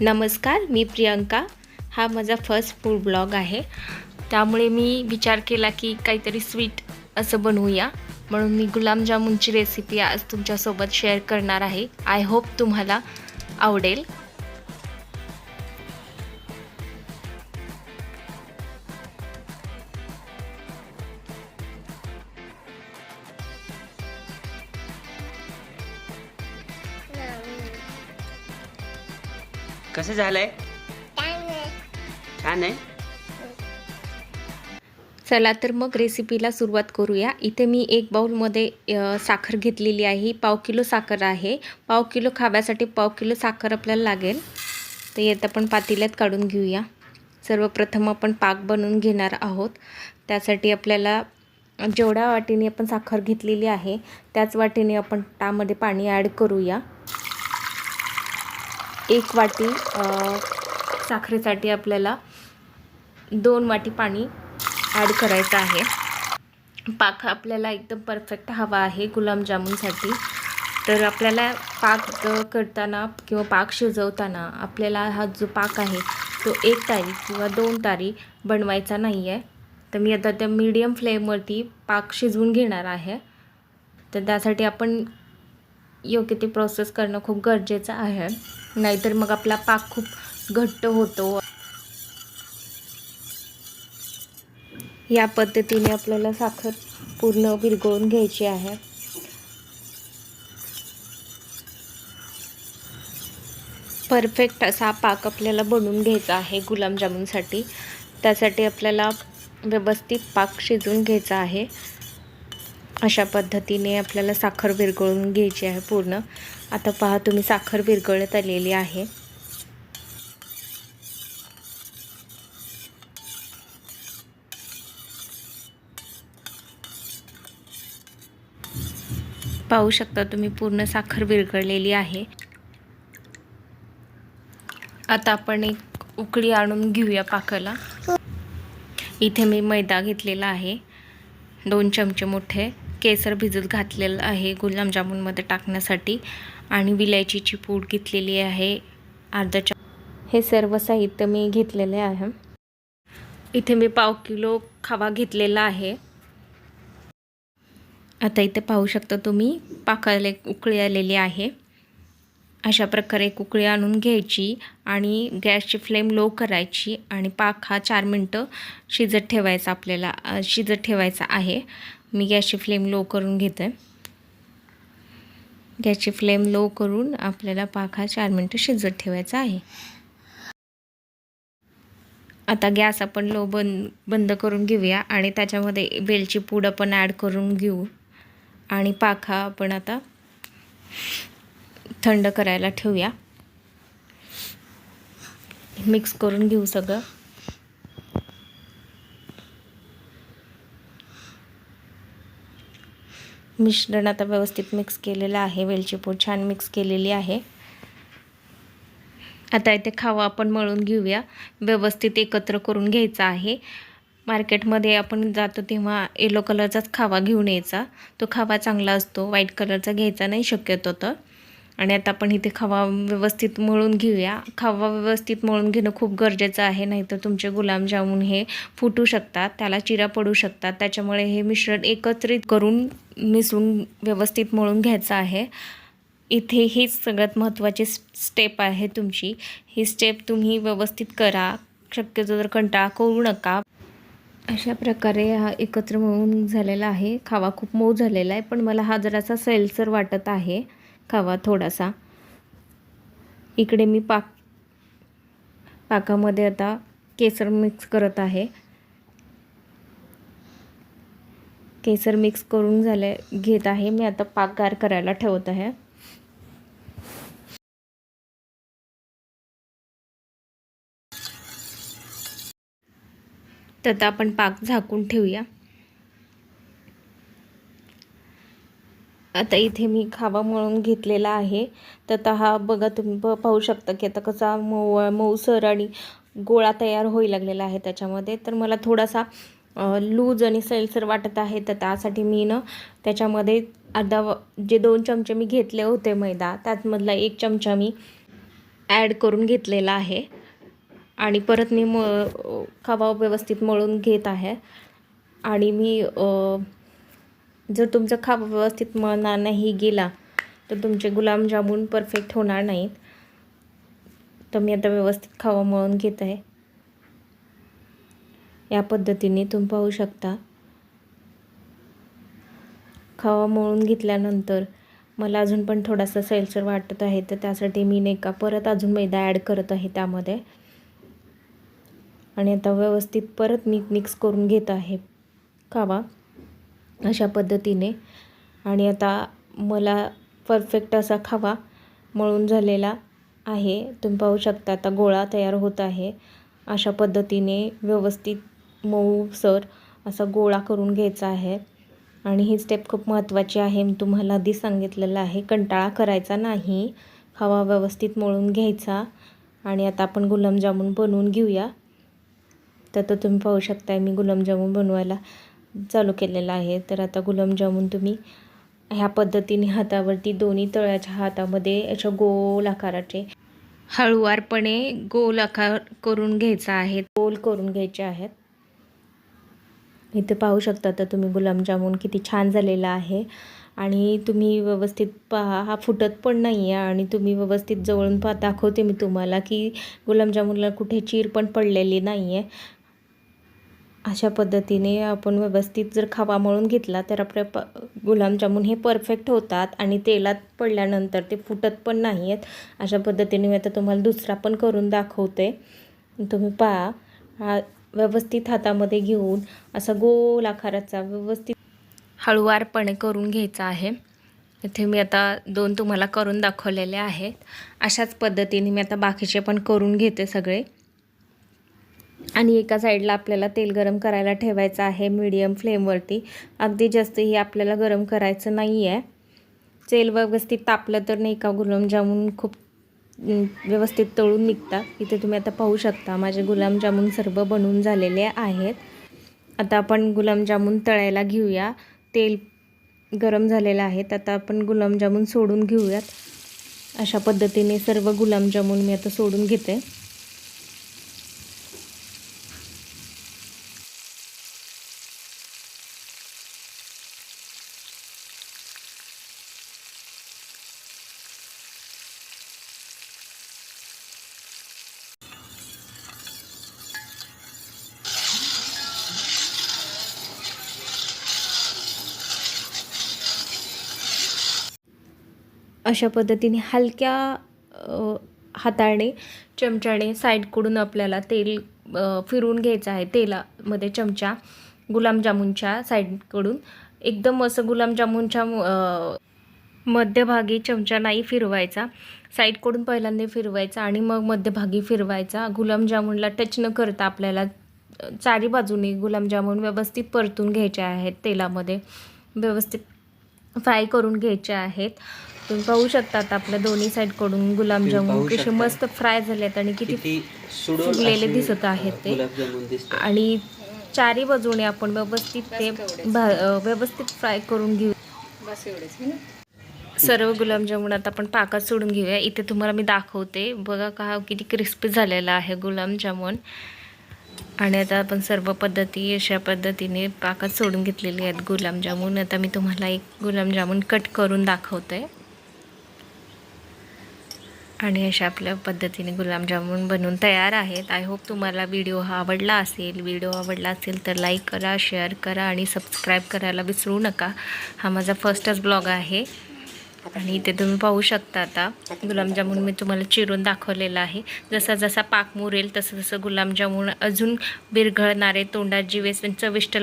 नमस्कार मी प्रियंका. हा माझा फर्स्ट फूड ब्लॉग आहे. त्यामुळे मी विचार केला की काहीतरी स्वीट असं बनवूया. म्हणून मी गुलाबजामुनची रेसिपी आज तुमच्यासोबत शेअर करणार आहे. आय होप तुम्हाला आवडेल. कसं झालंय? छान आहे. चला तर मग रेसिपीला सुरुवात करूया. इथे मी एक बाउलमध्ये साखर घेतलेली आहे. पाव किलो साखर आहे. पाव किलो खाव्यासाठी पाव किलो साखर आपल्याला लागेल. तर येतं आपण पातेल्यात काढून घेऊया. सर्वप्रथम आपण पाक बनवून घेणार आहोत. त्यासाठी आपल्याला जेवढ्या वाटीने आपण साखर घेतलेली आहे त्याच वाटीने आपण त्यामध्ये पाणी ॲड करूया. एक वाटी साखरेसाठी आपल्याला दोन वाटी पाणी ॲड करायचं आहे. पाक आपल्याला एकदम परफेक्ट हवा आहे गुलाबजामुनसाठी तर आपल्याला पाक करताना किंवा पाक शिजवताना आपल्याला हा जो पाक आहे तो एक तारी किंवा दोन तारी बनवायचा नाही आहे तर मी आता त्या मीडियम फ्लेमवरती पाक शिजवून घेणार आहे. तर त्यासाठी आपण योग्य ते प्रोसेस करणं खूप गरजेचं आहे. नाहीतर मग आपला पाक खूप घट्ट होतो. या पद्धतीने आपल्याला साखर पूर्ण विरघळून घ्यायची आहे. परफेक्ट असा पाक आपल्याला बनवून घ्यायचा आहे गुलाबजामुनसाठी. त्यासाठी आपल्याला व्यवस्थित पाक शिजवून घ्यायचा आहे. अशा पद्धतीने आपल्याला साखर विरघळून घ्यायची आहे पूर्ण. आता पहा तुम्ही साखर विरघळत आलेली आहे. पाहू शकता तुम्ही पूर्ण साखर विरघळलेली आहे. आता आपण एक उकळी आणून घेऊया पाकाला. इथे मी मैदा घेतलेला आहे दोन चमचे मोठे. केसर भिजत घातलेलं आहे गुलाबजामुनमध्ये टाकण्यासाठी. आणि विलायचीची पूड घेतलेली आहे. अर्धा चा हे सर्व साहित्य मी घेतलेले आहे. इथे मी पाव किलो खवा घेतलेला आहे. आता इथे पाहू शकता तुम्ही पाकाला एक उकळी आलेली आहे. अशा प्रकारे एक उकळी आणून घ्यायची आणि गॅसची फ्लेम लो करायची आणि पाक हा चार मिनटं शिजत ठेवायचा आपल्याला शिजत ठेवायचा आहे. मी गॅसची फ्लेम लो करून घेते. गॅसची फ्लेम लो करून आपल्याला पाक हा चार मिनटं शिजत ठेवायचा आहे. आता गॅस आपण लो बंद बंद करून घेऊया आणि त्याच्यामध्ये वेलची पूड आपण ॲड करून घेऊ. आणि पाक हा आपण आता थंड करायला ठेवूया. मिक्स करून घेऊ सगळं. मिश्रण आता व्यवस्थित मिक्स केलेलं आहे. वेलची पूड छान मिक्स केलेली आहे. आता इथे खावा आपण मळून घेऊया. व्यवस्थित एकत्र करून घ्यायचा आहे. मार्केटमध्ये आपण जातो तेव्हा येलो कलरचाच खावा घेऊन यायचा. तो खावा चांगला असतो. व्हाईट कलरचा घ्यायचा नाही शक्यतो तर आणि आता आपण इथे खावा व्यवस्थित मळून घेऊया. खावा व्यवस्थित मळून घेणं खूप गरजेचं आहे. नाहीतर तुमचे गुलाबजामुन हे फुटू शकतात. त्याला चिरा पडू शकतात. त्याच्यामुळे हे मिश्रण एकत्रित करून मिसळून व्यवस्थित मळून घ्यायचं आहे. इथे हीच सगळ्यात महत्त्वाची स्टेप आहे तुमची. ही स्टेप तुम्ही व्यवस्थित करा. शक्यतो जर कंटाळा करू नका. अशा प्रकारे हा एकत्र मळून झालेला आहे. खावा खूप मऊ झालेला आहे पण मला हा जरासा सैलसर वाटत आहे. खावा थोडासा. इकडे मी पाक पाकामध्ये आता केसर मिक्स करत आहे. केसर मिक्स करून झाले घेत आहे. मी आता पाक गार करायला ठेवत आहे. तर आता आपण पाक झाकून ठेवूया. आता इथे मी खावा मळून घेतलेला आहे. तर आता हा बघा तुम्ही पाहू शकता की आता कसा मऊ मऊसर आणि गोळा तयार होई लागलेला आहे त्याच्यामध्ये. तर मला थोडासा लूज आणि सैलसर वाटत आहे तर त्यासाठी मी ना त्याच्यामध्ये अर्धा व- जे दोन चमचे मी घेतले होते मैदा त्यातमधला एक चमचा मी ॲड करून घेतलेला आहे. आणि परत मी म खवा व्यवस्थित मळून घेत आहे. आणि मी जर तुमचा खावा व्यवस्थित मळणार नाही गेला तर तुमचे गुलाबजामुन परफेक्ट होणार नाहीत. तर मी आता व्यवस्थित खावा मळून घेत आहे. या पद्धतीने तुम्ही पाहू शकता. खवा मळून घेतल्यानंतर मला अजून पण थोडासा सैलसर वाटत आहे तर त्यासाठी मी नाही का परत अजून मैदा ॲड करत आहे त्यामध्ये. आणि आता व्यवस्थित परत मी मिक्स करून घेत आहे खावा अशा पद्धतीने. आणि आता मला परफेक्ट असा खावा मळून झालेला आहे. तुम्ही पाहू शकता आता गोळा तयार होत आहे. अशा पद्धतीने व्यवस्थित मऊसर असा गोळा करून घ्यायचा आहे. आणि ही स्टेप खूप महत्त्वाची आहे. मी तुम्हाला आधी सांगितलेलं आहे कंटाळा करायचा नाही. हवा व्यवस्थित मळून घ्यायचा. आणि आता आपण गुलाबजामुन बनवून घेऊया. तर तर तुम्ही पाहू शकताय मी गुलाबजामुन बनवायला चालू केलेलं आहे. तर आता गुलाबजामुन तुम्ही ह्या पद्धतीने हातावरती दोन्ही तळ्याच्या हातामध्ये अशा गोल आकाराचे हळुवारपणे गोल आकार करून घ्यायचा आहे. गोल करून घ्यायचे आहेत. इथे पाहू शकता तर तुम्ही गुलाबजामून किती छान झालेला आहे. आणि तुम्ही व्यवस्थित पहा हा फुटत पण नाही आहे आणि तुम्ही व्यवस्थित जवळून पहा दाखवते मी तुम्हाला की गुलाबजामुनला कुठे चीर पण पडलेली नाही आहे अशा पद्धतीने आपण व्यवस्थित जर खवा मळून घेतला तर आपले प गुलाबजामुन हे परफेक्ट होतात आणि तेलात पडल्यानंतर ते फुटत पण नाही आहेत अशा पद्धतीने मी आता तुम्हाला दुसरा पण करून दाखवते. तुम्ही पहा हा व्यवस्थित हातामध्ये घेऊन असा गोल आकाराचा व्यवस्थित हळुवारपणे करून घ्यायचा आहे. इथे मी आता दोन तुम्हाला करून दाखवलेले आहेत. अशाच पद्धतीने मी आता बाकीचे पण करून घेते सगळे. आणि एका साईडला आपल्याला तेल गरम करायला ठेवायचं आहे मीडियम फ्लेमवरती अगदी जास्तही आपल्याला गरम करायचं नाही आहे तेल व्यवस्थित तापलं तर नाही का गुलाबजामून खूप व्यवस्थित तळून निघतात इथे तुम्ही आता पाहू शकता माझे गुलाबजामून सर्व बनवून झालेले आहेत. आता आपण गुलाबजामून तळायला घेऊया. तेल गरम झालेलं आहे. आता आपण गुलाबजामून सोडून घेऊयात. अशा पद्धतीने सर्व गुलाबजामून मी आता सोडून घेते. अशा पद्धतीने हलक्या अ, हाताने चमच्याने साईडकडून आपल्याला तेल फिरवून घ्यायचं आहे. तेलामध्ये चमचा गुलाबजामुनच्या साईडकडून. एकदम असं गुलाबजामुनच्या मध्यभागी चमचा नाही फिरवायचा. साईडकडून पहिल्यांदा फिरवायचा आणि मग मध्यभागी फिरवायचा. गुलाबजामुनला टच न करता आपल्याला चारी बाजूने गुलाबजामुन व्यवस्थित परतून घ्यायचे आहेत. तेलामध्ये व्यवस्थित फ्राय करून घ्यायचे आहेत. तुम्ही पाहू शकता आता आपल्या दोन्ही साईडकडून गुलाबजामुन कसे. मस्त फ्राय झालेत आणि किती फुगलेले दिसत आहेत ते. आणि चारी बाजूने आपण व्यवस्थित ते व्यवस्थित फ्राय करून घेऊ. सर्व गुलाबजामुन आता आपण पाकात सोडून घेऊया. इथे तुम्हाला मी दाखवते. बघा का किती क्रिस्पी झालेला आहे गुलाबजामुन आणि आता आपण सर्व पद्धती अशा पद्धतीने पाकात सोडून घेतलेली आहेत गुलाबजामुन आता मी तुम्हाला एक गुलाबजामुन कट करून दाखवते. आणि अशा आपल्या पद्धतीने गुलाबजामुन बनवून तयार आहेत. आय होप तुम्हाला व्हिडिओ हा आवडला असेल. व्हिडिओ आवडला असेल तर लाईक करा शेअर करा आणि सबस्क्राईब करायला विसरू नका. हा माझा फर्स्टच ब्लॉग आहे. आणि इथे तुम्ही पाहू शकता आता गुलाबजामुन मी तुम्हाला चिरून दाखवलेला आहे. जसा जसा पाक मुरेल तसं तसं गुलाबजामुन अजून विरघळणारे तोंडात जीवेस चविष्ट